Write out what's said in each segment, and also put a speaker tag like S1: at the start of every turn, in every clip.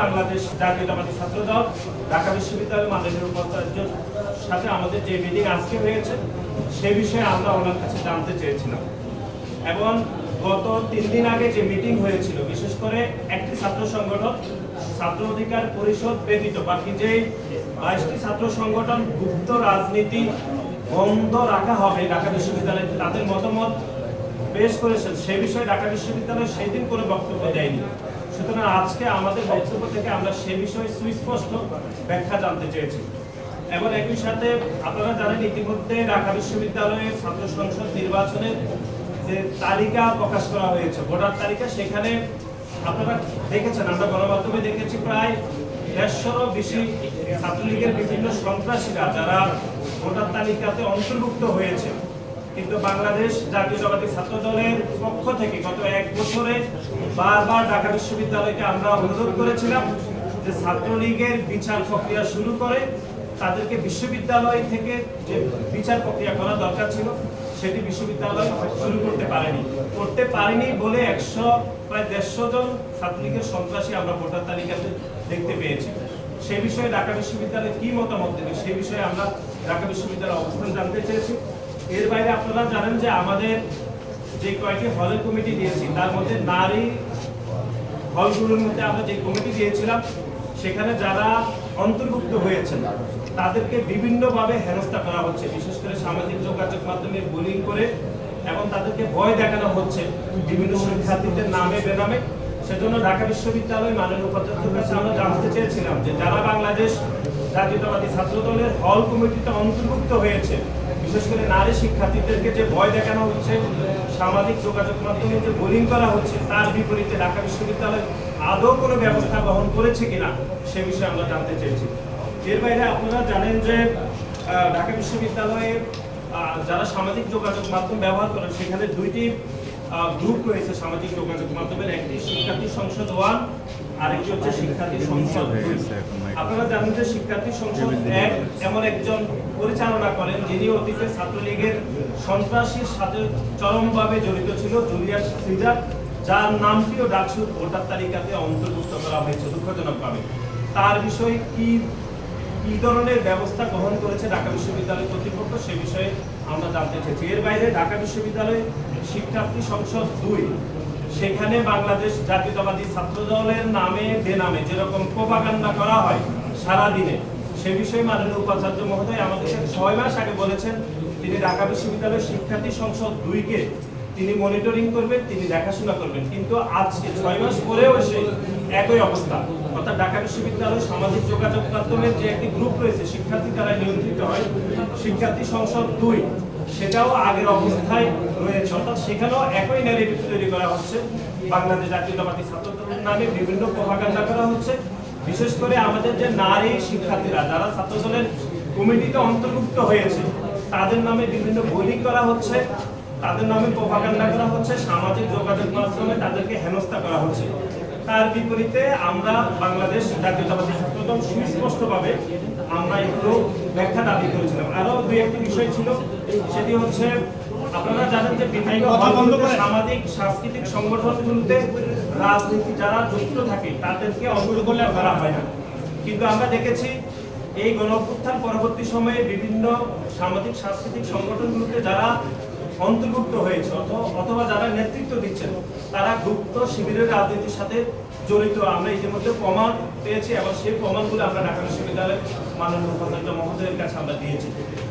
S1: বাংলাদেশ জাতীয়তাবাদী ছাত্র দল ঢাকা বিশ্ববিদ্যালয়ের মাননীয় উপাচার্যের সাথে আমাদের যে মিটিং আজকে হয়েছে, সে বিষয়ে আমরা ওনার কাছে জানতে চেয়েছিলাম। এবং গত তিন দিন আগে যে মিটিং হয়েছিল, বিশেষ করে একটি ছাত্র সংগঠন, ছাত্র অধিকার পরিষদ ব্যতীত বাকি যে বাইশটি ছাত্র সংগঠন গুপ্ত রাজনীতি বন্ধ রাখা হবে ঢাকা বিশ্ববিদ্যালয়ে, তাদের মতামত পেশ করেছেন, সে বিষয়ে ঢাকা বিশ্ববিদ্যালয় সেই দিন কোনো বক্তব্য দেয়নি। সুতরাং আজকে আমাদের বক্তব্য থেকে আমরা সে বিষয়ে সুস্পষ্ট ব্যাখ্যা জানতে চেয়েছি। এবং একই সাথে আপনারা জানেন, ইতিমধ্যে ঢাকা বিশ্ববিদ্যালয়ের ছাত্র সংসদ নির্বাচনের যে তালিকা প্রকাশ করা হয়েছে, ভোটার তালিকা, সেখানে আপনারা দেখেছেন, আমরা গণমাধ্যমে দেখেছি প্রায় দেড়শোরও বেশি ছাত্রলীগের বিভিন্ন সন্ত্রাসীরা, যারা ভোটার তালিকাতে অন্তর্ভুক্ত হয়েছে। কিন্তু বাংলাদেশ জাতীয়তাবাদী ছাত্র দলের পক্ষ থেকে গত এক বছরে বারবার ঢাকা বিশ্ববিদ্যালয়কে আমরা অনুরোধ করেছিলাম যে ছাত্রলীগের বিচার প্রক্রিয়া শুরু করে তাদেরকে বিশ্ববিদ্যালয় থেকে যে বিচার প্রক্রিয়া করা দরকার ছিল, সেটি বিশ্ববিদ্যালয় শুরু করতে পারেনি। করতে পারেনি বলে একশো, প্রায় দেড়শো জন ছাত্রলীগের সন্ত্রাসী আমরা ভোটার তালিকাতে দেখতে পেয়েছি। সেই বিষয়ে ঢাকা বিশ্ববিদ্যালয় কি মতামত দেবে সেই বিষয়ে আমরা ঢাকা বিশ্ববিদ্যালয়ের অবস্থান জানতে চেয়েছি। এর বাইরে আপনারা জানেন যে আমাদের যে কয়েকটি হলের কমিটি দিয়েছি, তার মধ্যে নারী হলগুলোর মধ্যে আমরা যে কমিটি দিয়েছিলাম, সেখানে যারা অন্তর্ভুক্ত হয়েছেন, তাদেরকে বিভিন্নভাবে হেনস্থা করা হচ্ছে। বিশেষ করে সামাজিক যোগাযোগ মাধ্যমে বুলিং করে এবং তাদেরকে ভয় দেখানো হচ্ছে বিভিন্ন শিক্ষার্থীদের নামে বেনামে। সেজন্য ঢাকা বিশ্ববিদ্যালয় মাননীয় উপাচার্যের কাছে আমরা জানতে চেয়েছিলাম যে যারা বাংলাদেশ জাতীয়তাবাদী ছাত্র দলের হল কমিটিতে অন্তর্ভুক্ত হয়েছে বিশেষ করে নারী শিক্ষার্থীদেরকে যে ভয় দেখানো হচ্ছে, সামাজিক যোগাযোগ মাধ্যমে যে বোলিং করা হচ্ছে, তার বিপরীতে ঢাকা বিশ্ববিদ্যালয় আদৌ কোনো ব্যবস্থা গ্রহণ করেছে কিনা, সে বিষয়ে আমরা জানতে চেয়েছি। এর বাইরে আপনারা জানেন যে ঢাকা বিশ্ববিদ্যালয়ে যারা সামাজিক যোগাযোগ মাধ্যম ব্যবহার করেন, সেখানে দুইটি গ্রুপ রয়েছে সামাজিক যোগাযোগ মাধ্যমের একটি শিক্ষার্থী সংসদ ওয়ান আরেকটি হচ্ছে শিক্ষার্থী সংসদ আপনারা জানেন যে শিক্ষার্থী সংসদ এক এমন একজন পরিচালনা করেন যিনি অতীতে ছাত্রলীগের সন্ত্রাসীর সাথে চরমভাবে জড়িত ছিল জুলিয়াস সিজার যার নামটিও ডাকসুর ভোটার তালিকাতে অন্তর্ভুক্ত করা হয়েছে দুঃখজনকভাবে। তার বিষয়ে কি কি ধরনের ব্যবস্থা গ্রহণ করেছে ঢাকা বিশ্ববিদ্যালয় কর্তৃপক্ষ সে বিষয়ে আমরা জানতে চেয়েছি। এর বাইরে ঢাকা বিশ্ববিদ্যালয় শিক্ষার্থী সংসদ দুই। সেখানে বাংলাদেশ জাতীয়তাবাদী ছাত্র দলের নামে বেনামে যেরকম প্রোপাগান্ডা করা হয় সারা দিনে সে বিষয়ে মাননীয় উপাচার্য মহোদয় আমাদেরকে ছয় মাস আগে বলেছেন, তিনি ঢাকা বিশ্ববিদ্যালয়ের শিক্ষার্থী সংসদ দুইকে তিনি মনিটরিং করবেন, তিনি দেখাশোনা করবেন। কিন্তু আজকে ছয় মাস পরেও এসে একই অবস্থা। অর্থাৎ ঢাকা বিশ্ববিদ্যালয় সামাজিক যোগাযোগ মাধ্যমের যে একটি গ্রুপ রয়েছে, শিক্ষার্থী দ্বারা নিয়ন্ত্রিত হয়, শিক্ষার্থী সংসদ দুই। সেটাও আগের অবস্থায় রয়েছে। অর্থাৎ সেখানেও একই ন্যারেটিভ তৈরি করা হচ্ছে। বাংলাদেশ জাতীয়তাবাদী ছাত্র দলের নামে বিভিন্ন প্রভাকাণ্ডা করা হচ্ছে। বিশেষ করে আমাদের যে নারী শিক্ষার্থীরা, যারা ছাত্র দলের কমিটিতে অন্তর্ভুক্ত হয়েছে, তাদের নামে বিভিন্ন বলি করা হচ্ছে, তাদের নামে প্রভাকাণ্ডা করা হচ্ছে, সামাজিক যোগাযোগ মাধ্যমে তাদেরকে হেনস্থা করা হচ্ছে। তার বিপরীতে আমরা বাংলাদেশ জাতীয়তাবাদী ছাত্রদল সুস্পষ্টভাবে আমরা একটু ব্যাখ্যা দাবি করেছিলাম। আরও দুই একটি বিষয় ছিল সেটি হচ্ছে আপনারা জানেন যে সামাজিক সাংস্কৃতিক সংগঠনগুলোতে রাজনীতি যারা যুক্ত থাকে তাদেরকে অন্তর্গোলা করা হয় না। কিন্তু আমরা দেখেছি এই গণ পরবর্তী সময়ে বিভিন্ন সামাজিক সাংস্কৃতিক সংগঠনগুলোতে যারা অন্তর্ভুক্ত হয়েছে অথ- অথবা যারা নেতৃত্ব দিচ্ছেন, তারা গুপ্ত শিবিরের রাজনীতির সাথে জড়িত। আমরা ইতিমধ্যে প্রমাণ পেয়েছি এবং সেই প্রমাণগুলো আমরা ঢাকা বিশ্ববিদ্যালয়ের মাননীয় উপাচার্য মহোদয়ের কাছে আমরা দিয়েছি।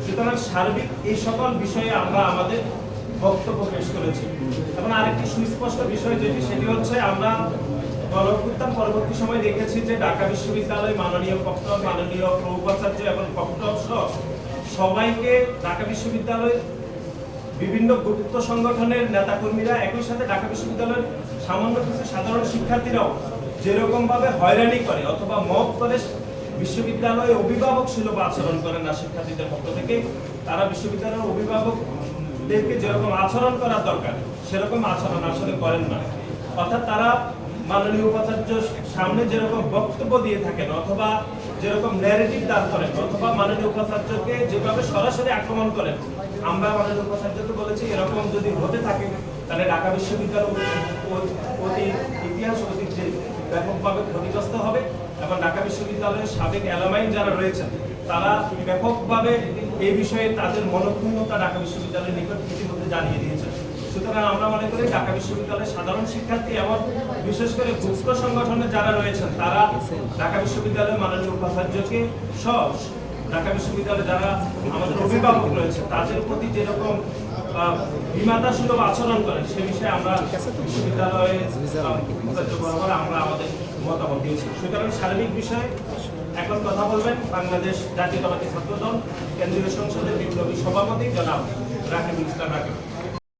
S1: সুতরাং সার্বিক এই সকল বিষয়ে আমরা আমাদের বক্তব্য পেশ করেছি। এবং আরেকটি সুস্পষ্ট বিষয় যেটি, সেটি হচ্ছে আমরা গণঅভ্যুত্থান পরবর্তী সময় দেখেছি যে ঢাকা বিশ্ববিদ্যালয় মাননীয় প্রক্টর মাননীয় প্রউপাচার্য এবং প্রক্টর সবাইকে ঢাকা বিশ্ববিদ্যালয় বিভিন্ন গুপ্ত সংগঠনের নেতাকর্মীরা একই সাথে ঢাকা বিশ্ববিদ্যালয়ের সামান্য কিছু সাধারণ শিক্ষার্থীরাও যেরকমভাবে হয়রানি করে অথবা মব করে বিশ্ববিদ্যালয়ে অভিভাবক সুলভ আচরণ করে না শিক্ষার্থীদের পক্ষ থেকে, তারা বিশ্ববিদ্যালয়ের অভিভাবকদেরকে যেরকম আচরণ করার দরকার, সেরকম আচরণ আসলে করেন না। অর্থাৎ তারা মাননীয় উপাচার্য সামনে যেরকম বক্তব্য দিয়ে থাকেন অথবা যেরকম ন্যারেটিভ দান করেন, অথবা মাননীয় উপাচার্যকে যেভাবে সরাসরি আক্রমণ করেন আমরা মাননীয় উপাচার্যকে বলেছি, এরকম যদি হতে থাকে, তাহলে ঢাকা বিশ্ববিদ্যালয় ইতিহাস অতীত যে ব্যাপকভাবে ক্ষতিগ্রস্ত হবে এবং ঢাকা বিশ্ববিদ্যালয়ের সাবেক অ্যালামাইন যারা রয়েছেন, তারা ব্যাপকভাবে এই বিষয়ে তাদের মনক্ষুণ্ণতা ঢাকা বিশ্ববিদ্যালয়ের নিকট ইতিমধ্যে জানিয়ে দিয়েছে সুতরাং আমরা মনে করি ঢাকা বিশ্ববিদ্যালয়ের সাধারণ শিক্ষার্থী এবং বিশেষ করে গুপ্ত সংগঠনে যারা রয়েছেন, তারা ঢাকা বিশ্ববিদ্যালয়ের মাননীয় উপাচার্যকে সহ ঢাকা বিশ্ববিদ্যালয়ে যারা আমাদের অভিভাবক রয়েছে, তাদের প্রতি যেরকম বিমাতা সুলভ আচরণ করে, সে বিষয়ে আমরা বিশ্ববিদ্যালয়ে বরাবর আমরা আমাদের মতামত দিয়েছি। সুতরাং সার্বিক বিষয়ে এখন কথা বলবেন বাংলাদেশ জাতীয়তাবাদী ছাত্র দল কেন্দ্রীয় সংসদের বিপ্লবী সভাপতি জনাব রাকিবুল ইসলাম রাকিব।